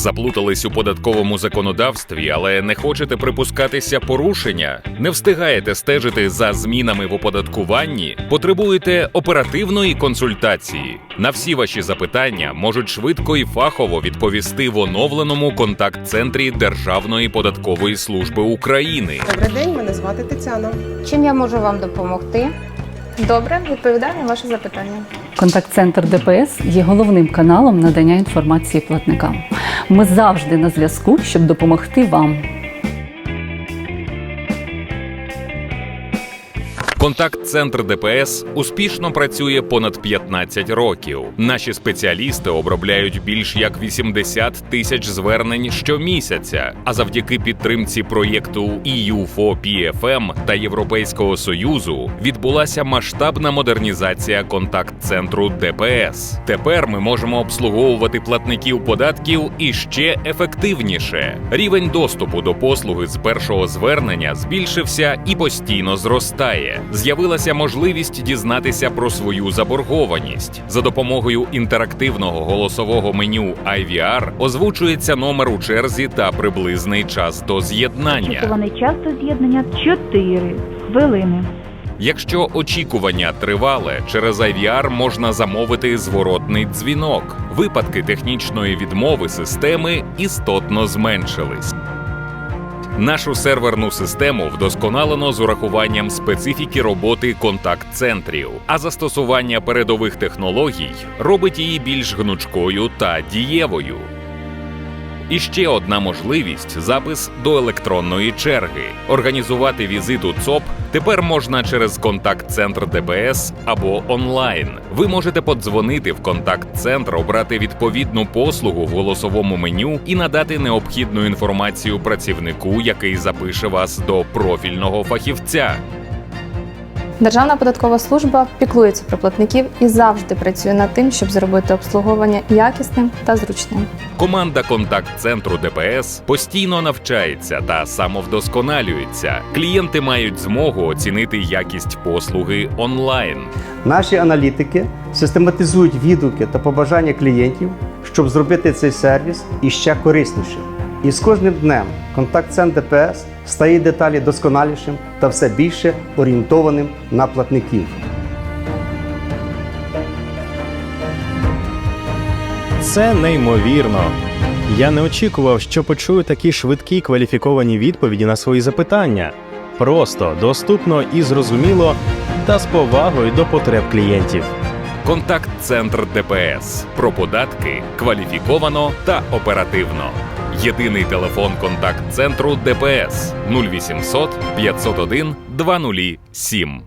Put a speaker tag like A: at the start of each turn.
A: Заплутались у податковому законодавстві, але не хочете припускатися порушення, не встигаєте стежити за змінами в оподаткуванні, потребуєте оперативної консультації. На всі ваші запитання можуть швидко і фахово відповісти в оновленому контакт-центрі Державної податкової служби України.
B: Добрий день, мене звати Тетяна.
C: Чим я можу вам допомогти?
D: Добре, відповідаю на ваше запитання.
E: Контакт-центр ДПС є головним каналом надання інформації платникам. Ми завжди на зв'язку, щоб допомогти вам.
A: Контакт-центр ДПС успішно працює понад 15 років. Наші спеціалісти обробляють більш як 80 тисяч звернень щомісяця. А завдяки підтримці проєкту EU for PFM та Європейського союзу відбулася масштабна модернізація контакт-центру ДПС. Тепер ми можемо обслуговувати платників податків іще ефективніше. Рівень доступу до послуги з першого звернення збільшився і постійно зростає. З'явилася можливість дізнатися про свою заборгованість. За допомогою інтерактивного голосового меню IVR озвучується номер у черзі та приблизний час до з'єднання.
F: Очікуваний час до з'єднання 4 хвилини.
A: Якщо очікування тривале, через IVR можна замовити зворотний дзвінок. Випадки технічної відмови системи істотно зменшились. Нашу серверну систему вдосконалено з урахуванням специфіки роботи контакт-центрів, а застосування передових технологій робить її більш гнучкою та дієвою. І ще одна можливість запис до електронної черги. Організувати візит у ЦОП тепер можна через контакт-центр ДПС або онлайн. Ви можете подзвонити в контакт-центр, обрати відповідну послугу в голосовому меню і надати необхідну інформацію працівнику, який запише вас до профільного фахівця.
D: Державна податкова служба піклується про платників і завжди працює над тим, щоб зробити обслуговування якісним та зручним.
A: Команда контакт-центру ДПС постійно навчається та самовдосконалюється. Клієнти мають змогу оцінити якість послуги онлайн.
G: Наші аналітики систематизують відгуки та побажання клієнтів, щоб зробити цей сервіс іще кориснішим. І з кожним днем контакт-центр ДПС стає деталі досконалішим та все більше орієнтованим на платників.
H: Це неймовірно. Я не очікував, що почую такі швидкі кваліфіковані відповіді на свої запитання. Просто, доступно і зрозуміло, та з повагою до потреб клієнтів.
A: Контакт-центр ДПС про податки кваліфіковано та оперативно. Єдиний телефон контакт-центру ДПС 0800 501 207.